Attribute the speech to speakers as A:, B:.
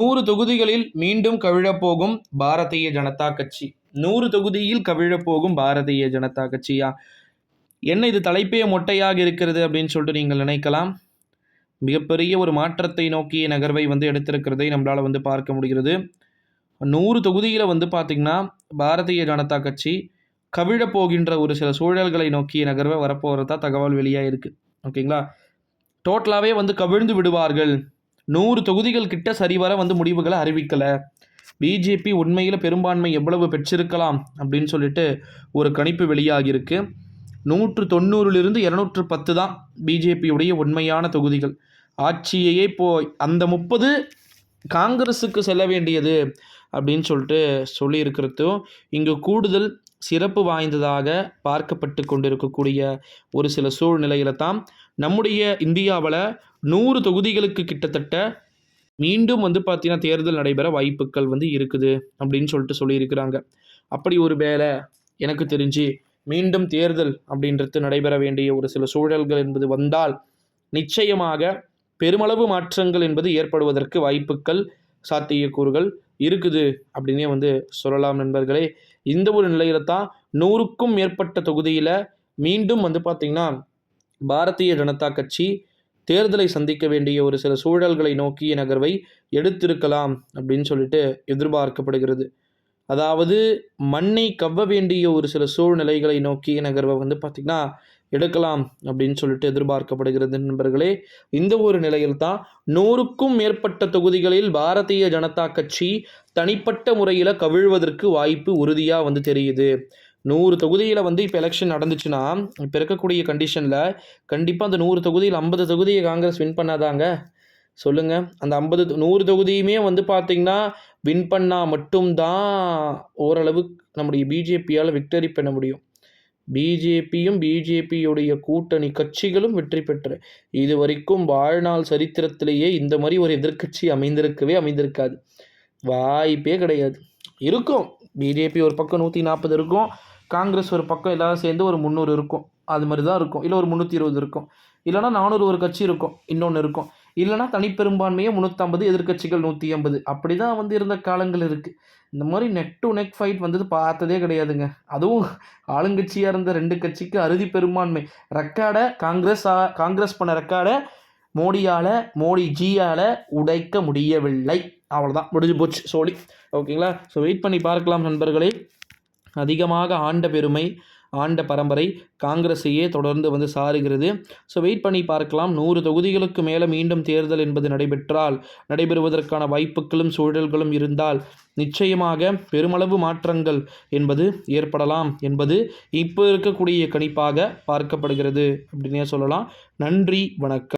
A: நூறு தொகுதிகளில் மீண்டும் கவிழப்போகும் பாரதிய ஜனதா கட்சி. நூறு தொகுதியில் கவிழப்போகும் பாரதிய ஜனதா கட்சியா? என்ன இது தலைப்பே மொட்டையாக இருக்கிறது அப்படின்னு சொல்லிட்டு நீங்கள் நினைக்கலாம். மிகப்பெரிய ஒரு மாற்றத்தை நோக்கிய நகர்வை வந்து எடுத்திருக்கிறதை நம்மளால் வந்து பார்க்க முடிகிறது. நூறு தொகுதியில் வந்து பார்த்திங்கன்னா பாரதிய ஜனதா கட்சி கவிழப்போகின்ற ஒரு சில சூழல்களை நோக்கிய நகர்வை வரப்போகிறதா தகவல் வெளியாக இருக்குது ஓகேங்களா? டோட்டலாகவே வந்து கவிழ்ந்து விடுவார்கள். நூறு தொகுதிகள் கிட்ட சரிவர வந்து முடிவுகளை அறிவிக்கலை. பிஜேபி உண்மையில் பெரும்பான்மை எவ்வளவு பெற்றிருக்கலாம் அப்படின்னு சொல்லிட்டு ஒரு கணிப்பு வெளியாகியிருக்கு. நூற்று தொண்ணூறிலிருந்து இரநூற்று பத்து தான் பிஜேபியுடைய உண்மையான தொகுதிகள். ஆட்சியையே போய் அந்த முப்பது காங்கிரஸுக்கு செல்ல வேண்டியது அப்படின்னு சொல்லிட்டு சொல்லியிருக்கிறதும் இங்கே கூடுதல் சிறப்பு வாய்ந்ததாக பார்க்கப்பட்டு கொண்டிருக்கக்கூடிய ஒரு சில சூழ்நிலையில தான் நம்முடைய இந்தியாவில் நூறு தொகுதிகளுக்கு கிட்டத்தட்ட மீண்டும் வந்து பார்த்தீங்கன்னா தேர்தல் நடைபெற வாய்ப்புகள் வந்து இருக்குது அப்படின்னு சொல்லிட்டு சொல்லியிருக்கிறாங்க. அப்படி ஒரு வேலை எனக்கு தெரிஞ்சு மீண்டும் தேர்தல் அப்படின்றது நடைபெற வேண்டிய ஒரு சில சூழல்கள் என்பது வந்தால் நிச்சயமாக பெருமளவு மாற்றங்கள் என்பது ஏற்படுவதற்கு வாய்ப்புகள் சாத்தியக்கூறுகள் இருக்குது அப்படின்னே வந்து சொல்லலாம் நண்பர்களே. இந்த ஒரு நிலையில தான் நூறுக்கும் மேற்பட்ட தொகுதியில் மீண்டும் வந்து பார்த்திங்கன்னா பாரதிய ஜனதா கட்சி தேர்தலை சந்திக்க வேண்டிய ஒரு சில சூழல்களை நோக்கிய நகர்வை எடுத்திருக்கலாம் அப்படின்னு சொல்லிட்டு எதிர்பார்க்கப்படுகிறது. அதாவது மண்ணை கவ்வ வேண்டிய ஒரு சில சூழ்நிலைகளை நோக்கிய நகர்வை வந்து பார்த்திங்கன்னா எடுக்கலாம் அப்படின்னு சொல்லிட்டு எதிர்பார்க்கப்படுகிறது நண்பர்களே. இந்த ஒரு நிலையில் தான் நூறுக்கும் மேற்பட்ட தொகுதிகளில் பாரதிய ஜனதா கட்சி தனிப்பட்ட முறையில் கவிழ்வதற்கு வாய்ப்பு உறுதியாக வந்து தெரியுது. நூறு தொகுதியில் வந்து இப்போ எலெக்ஷன் நடந்துச்சுன்னா இப்போ இருக்கக்கூடிய கண்டிஷனில் கண்டிப்பாக அந்த நூறு தொகுதியில் ஐம்பது தொகுதியை காங்கிரஸ் வின் பண்ணாதாங்க? சொல்லுங்கள் அந்த ஐம்பது நூறு தொகுதியுமே வந்து பார்த்திங்கன்னா வின் பண்ணால் மட்டும்தான் ஓரளவு நம்முடைய பிஜேபியால் விக்டரி பண்ண முடியும். பிஜேபியும் பிஜேபியுடைய கூட்டணி கட்சிகளும் வெற்றி பெற்று இது வரைக்கும் வாழ்நாள் சரித்திரத்திலேயே இந்த மாதிரி ஒரு எதிர்க்கட்சி அமைந்திருக்கவே அமைந்திருக்காது. வாய்ப்பே கிடையாது. இருக்கும். பிஜேபி ஒரு பக்கம் நூற்றி நாற்பது இருக்கும். காங்கிரஸ் ஒரு பக்கம் எல்லாரும் சேர்ந்து ஒரு முந்நூறு இருக்கும். அது மாதிரி தான் இருக்கும். இல்லை ஒரு முந்நூற்றி இருபது இருக்கும். இல்லைனா நானூறு ஒரு கட்சி இருக்கும். இன்னொன்று இருக்கும். இல்லைனா தனிப்பெரும்பான்மையே முந்நூற்றம்பது எதிர்க்கட்சிகள் நூற்றி ஐம்பது அப்படி தான் வந்து இருந்த காலங்கள் இருக்குது இந்த மாதிரி நெக் டு நெக் ஃபைட் வந்தது பார்த்ததே கிடையாதுங்க. அதுவும் ஆளுங்கட்சியாக இருந்த ரெண்டு கட்சிக்கு அறுதி பெரும்பான்மை. ரெக்கார்டை காங்கிரஸ் காங்கிரஸ் பண்ண ரெக்கார்டை மோடியால் மோடி ஜியால் உடைக்க முடியவில்லை. அவ்வளோதான் முடிஞ்சு போச்சு. சோழி ஓகேங்களா ஸோ வெயிட் பண்ணி பார்க்கலாம் நண்பர்களே. அதிகமாக ஆண்ட பெருமை ஆண்ட பரம்பரை காங்கிரஸையே தொடர்ந்து வந்து சாருகிறது. ஸோ வெயிட் பண்ணி பார்க்கலாம். நூறு தொகுதிகளுக்கு மேலே மீண்டும் தேர்தல் என்பது நடைபெற்றால் நடைபெறுவதற்கான வாய்ப்புகளும் சூழல்களும் இருந்தால் நிச்சயமாக பெருமளவு மாற்றங்கள் என்பது ஏற்படலாம் என்பது இப்போ இருக்கக்கூடிய கணிப்பாக பார்க்கப்படுகிறது. அப்படின்னே சொல்லலாம். நன்றி வணக்கம்.